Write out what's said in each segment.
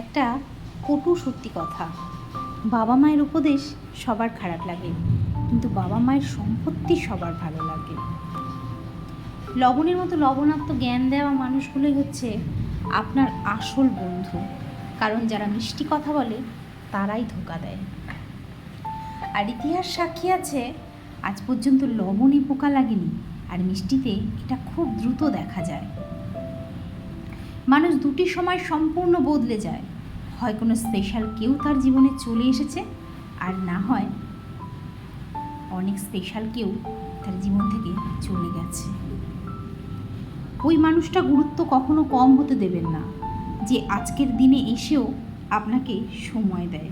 একটা কটু সত্যি কথা। বাবা মায়ের উপদেশ সবার খারাপ লাগে, কিন্তু বাবা মায়ের সম্পত্তি সবার ভালো লাগে। লবণের মতো লবণাক্ত জ্ঞান দেওয়া মানুষগুলোই হচ্ছে আপনার আসল বন্ধু, কারণ যারা মিষ্টি কথা বলে তারাই ধোকা দেয়। আর ইতিহাস সাক্ষী আছে, আজ পর্যন্ত লবণে পোকা লাগেনি, আর মিষ্টিতে এটা খুব দ্রুত দেখা যায়। মানুষ দুটি সময় সম্পূর্ণ বদলে যায়। হয় কোনো স্পেশাল কেউ তার জীবনে চলে এসেছে, আর না হয় অনেক স্পেশাল কেউ তার জীবন থেকে চলে গেছে। ওই মানুষটা গুরুত্ব কখনো কম হতে দেবেন না, যে আজকের দিনে এসেও আপনাকে সময় দেয়।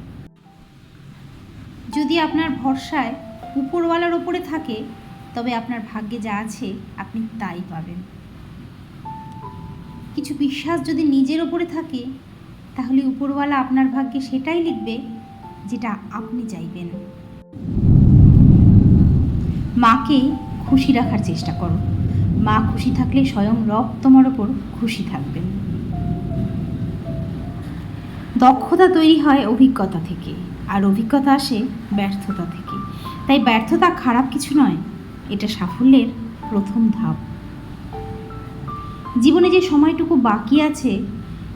যদি আপনার ভরসায় উপরওয়ালার ওপরে থাকে, তবে আপনার ভাগ্যে যা আছে আপনি তাই পাবেন। কিছু বিশ্বাস যদি নিজের ওপরে থাকে, তাহলে উপরওয়ালা আপনার ভাগ্যে সেটাই লিখবে যেটা আপনি চাইবেন। মাকে খুশি রাখার চেষ্টা করো। মা খুশি থাকলে স্বয়ং রব তোমার ওপর খুশি থাকবেন। দক্ষতা তৈরি হয় অভিজ্ঞতা থেকে, আর অভিজ্ঞতা আসে ব্যর্থতা থেকে। তাই ব্যর্থতা খারাপ কিছু নয়, এটা সাফল্যের প্রথম ধাপ। জীবনে যে সময়টুকু বাকি আছে,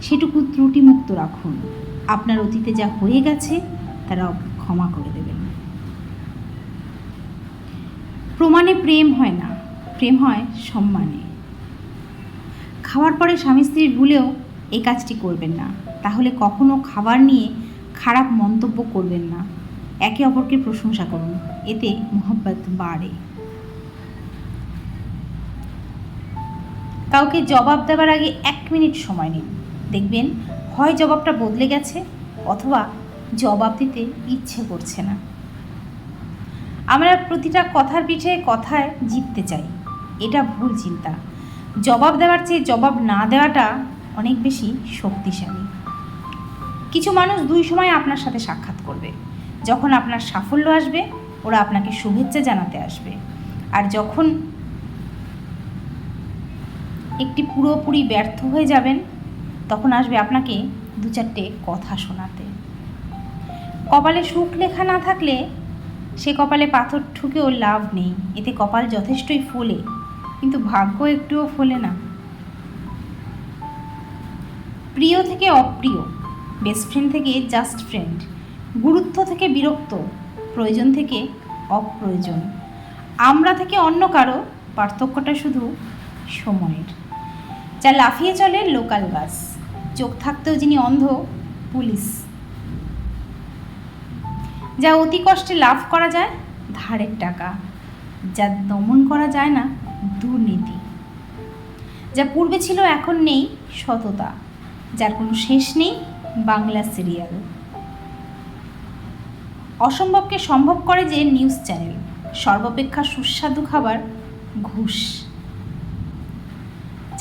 সেটুকু ত্রুটিমুক্ত রাখুন। আপনার অতীতে যা হয়ে গেছে, তারা ক্ষমা করে দেবেন। প্রমাণে প্রেম হয় না, প্রেম হয় সম্মানে। খাওয়ার পরে স্বামী স্ত্রীর ভুলেও এই কাজটি করবেন না। তাহলে কখনো খাবার নিয়ে খারাপ মন্তব্য করবেন না। একে অপরকে প্রশংসা করুন, এতে মোহব্বত বাড়ে। কাউকে জবাব দেওয়ার আগে এক মিনিট সময় নিন। দেখবেন হয় জবাবটা বদলে গেছে অথবা জবাব দিতে ইচ্ছে করছে না। আমরা প্রতিটা কথার পিঠে কথায় জিততে চাই। এটা ভুল চিন্তা। জবাব দেওয়ার চেয়ে জবাব না দেওয়াটা অনেক বেশি শক্তিশালী। কিছু মানুষ দুই সময় আপনার সাথে সাক্ষাৎ করবে। যখন আপনার সাফল্য আসবে, ওরা আপনাকে শুভেচ্ছা জানাতে আসবে। আর যখন একটি পুরোপুরি ব্যর্থ হয়ে যাবেন, তখন আসবে আপনাকে দু চারটে কথা শোনাতে। কপালে সুখ লেখা না থাকলে সে কপালে পাথর ঠুকেও লাভ নেই। এতে কপাল যথেষ্টই ফোলে, কিন্তু ভাগ্য একটুও ফোলে না। প্রিয় থেকে অপ্রিয় বেস্ট ফ্রেন্ড থেকে জাস্ট ফ্রেন্ড গুরুত্ব থেকে বিরক্ত, প্রয়োজন থেকে অপ্রয়োজন। আমরা থেকে অন্য কারও পার্থক্যটা শুধু সময়ের। যা লাফিয়ে চলে লোকাল বাস। চোখ থাকতেও যিনি অন্ধ, পুলিশ। যা অতি কষ্টে লাভ করা যায়, ধারের টাকা। যা দমন করা যায় না, দুর্নীতি। যা পূর্বে ছিল, এখন নেই, সততা। যার কোনো শেষ নেই, বাংলা সিরিয়াল। অসম্ভবকে সম্ভব করে যে নিউজ চ্যানেল। সর্বাপেক্ষা সুস্বাদু খাবার, ঘুষ।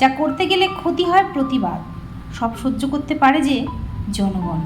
যা করতে গেলে ক্ষতি হয় প্রতিবাদ সব সহ্য করতে পারে যে জনগণ।